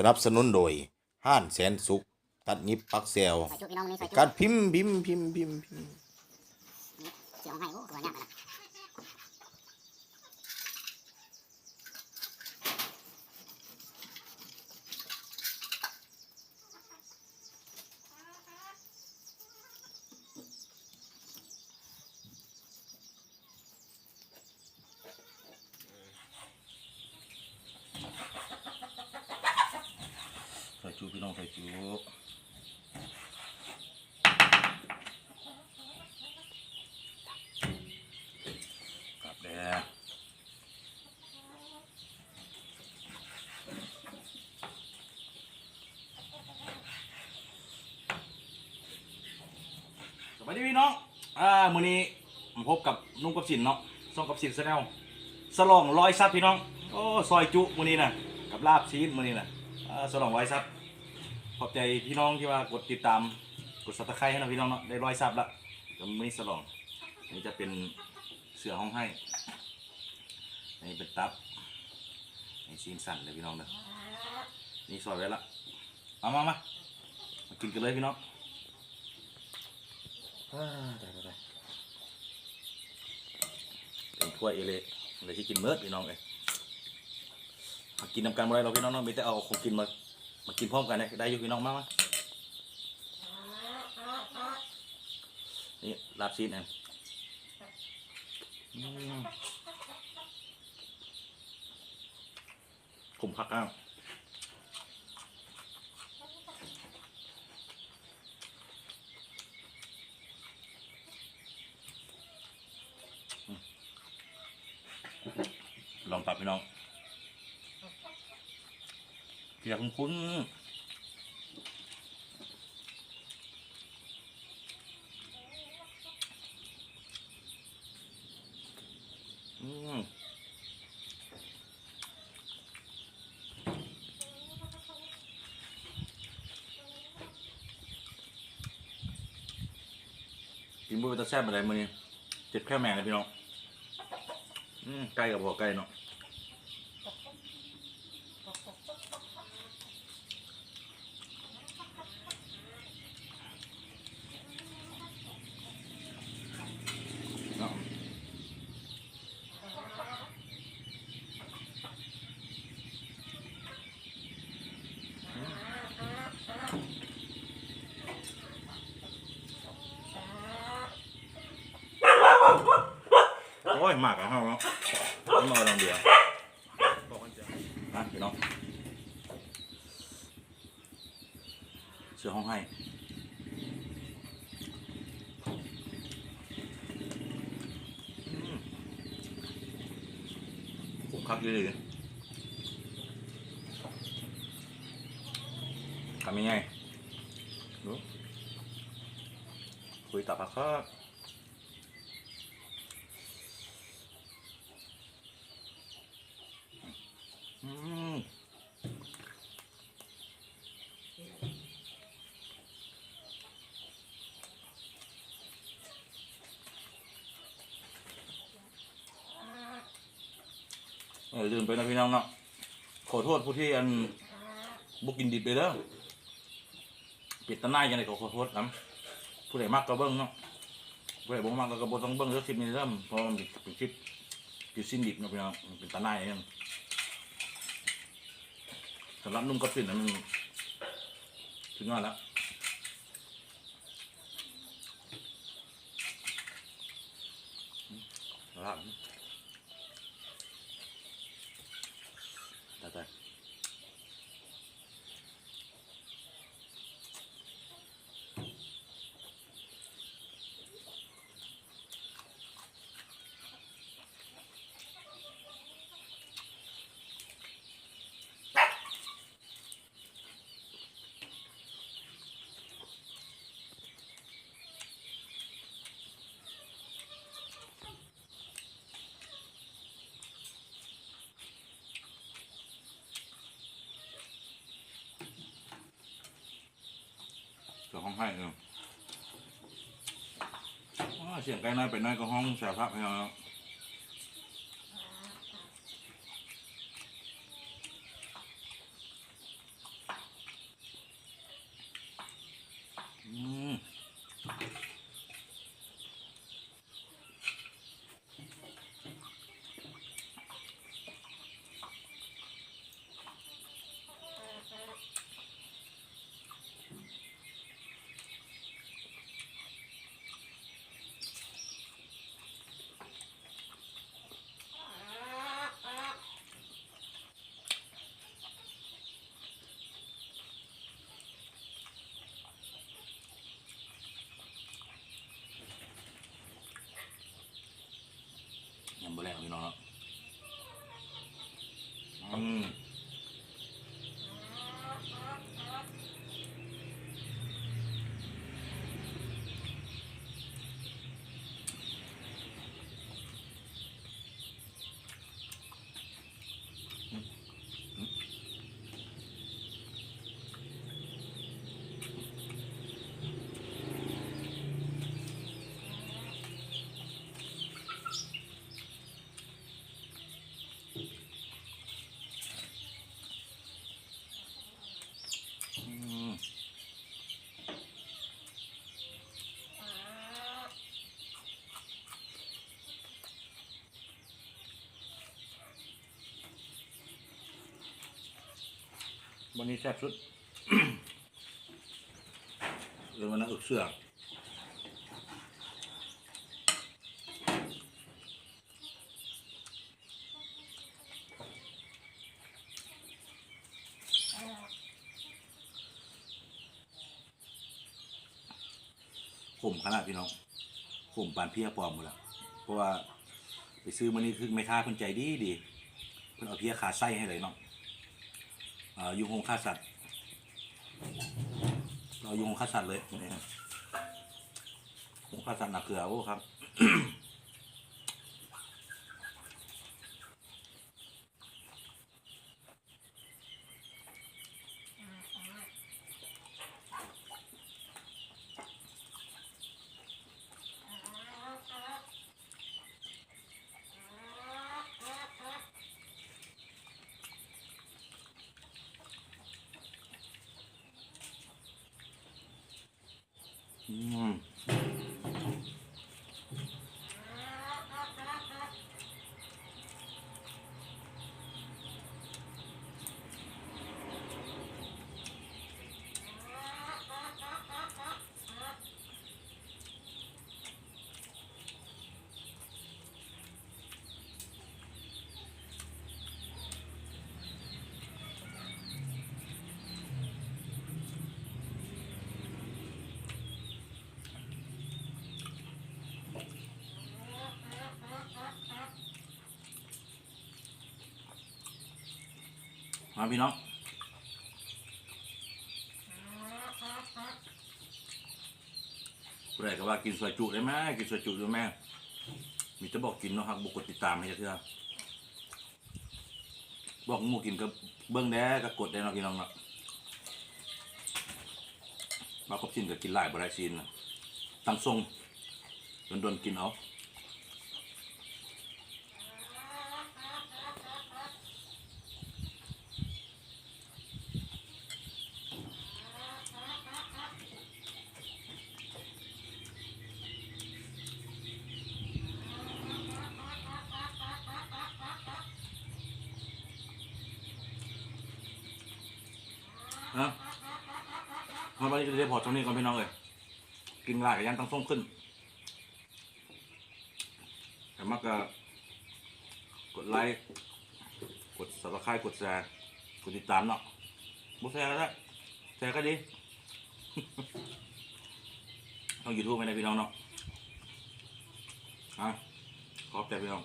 สนับสนุนโดยห้านแสนสุข ตัดยิบปักเซลซอยจุพี่น้องนี่ซอยจุการพิมพ์พิมพ์พิมพ์พิมพ์พิมพ์เสียงให้โอ้ตัวยากนะ ใส่จูพี่น้องใส่ จูกลับแล้วสวัสดีพี่น้อง อ่า มื้อนี้มพบกับนุ่งกับสินเนาะส่องกับสินแซนลสลองร้อยซับพี่น้อง โอ้ ซอยจุมื้อนี้นะกับลาบชีสมื้อนี้นะอ่าสลองร้อยซับ ขอบใจพี่น้องที่ว่ากดติดตามกดซับสไครต์ให้นะพี่น้องเนาะได้ร้อยซับละแล้วมื้อนี้สลองนี่จะเป็นเสือห้องให้นี่เป็นตับนี่ซีนสั่นเลยพี่น้องเนาะนี่ซอยไว้ละเอามามามากินกันเลยพี่น้องได้ได้ได้เป็นถ้วยเอเล่เลยที่กินเมิดพี่น้องเลยมากินนำกันบ่ได้เราพี่น้องเนาะมีแต่เอาของกินมา มากินพร้อมกันเลยได้อยู่พี่น้องมากมานี่ลาบซีนเองอืมผมพักอ้าวลองตับพี่น้อง เพียงคุ้นอืมกินบุ้ยตะแซ่บอะไรมือนี้เจ็บแค่แมงเลยพี่น้อง อืมใกล้กับพอใกล้เนาะเนาะโอ้ ยมากอะเฮาเนาะต้องนอนลองเดียวนะพี่น้องเสือห้องให้ผมคักอยู่เลยทำยังไงดูคุยตับผักครับ อืม เออลืมไปนะพี่น้องเนาะขอโทษผู้ที่อันบุกินดิบไปเด้อปิดตาหน้ายังไงก็ขอโทษนะผู้ใดมากก็เบิ้งเนาะผู้ใดบ่มากก็บ่ต้องเบิ้งเรื่อคลิปนี้เริ่มเพราะมันเป็นคลิปอยู่สิ้นดิบเนาะพี่น้องมันเป็นตาหน้าเองสำหรับนุ่มกับสินนะมันถึงว่าแล้วรับ ของให้เออเสียงไกลน้อยไปน้อยก็ห้องแสบพักให้เราี้องครัอืม วันนี้แซ่บสุดเรื่องวันนั้นอึกเสือกขมขนาดพี่น้องขมปานเพียปลอมหมดแล้วเพราะว่า ไปซื้อมานี่คือไม่ค้าเพิ่นใจดีดีเพิ่นเอาเพียขาไส้ให้เลยเนาะ ยุงคงค่าสัตว์ เรายุงฆ่าสัตว์เลยนี่ครับยุงฆ่าสัตว์หนักเกลือโอ้ครับ อื มาพี่น้องผู้ใดก็ว่ากินสวยจุได้ไหมกินสวยจุได้ไหมมีจะบอกกินเนาะครับบุกกดติดตามให้เถอะบอกมูกินก็เบิ้องแด้ก็กดได้เนาะพี่น้องเนาะมาครบชิ้นก็กินหลายบรายชิ้นตั้งทรงโดนๆกินเอา นะ มาวันนี้จะได้พอตรงนี้ก่อนพี่น้องเลยกินลายกับยันตั้งส่งขึ้นแต่มักก็กดไลค์กด subscribe กดแชร์กดติดตามเนาะบุ๊แชร์ก็ได้แชร์ก็ดีต้องยูทูบไหมนะพี่น้องเนาะอะขอบใจพี่น้อง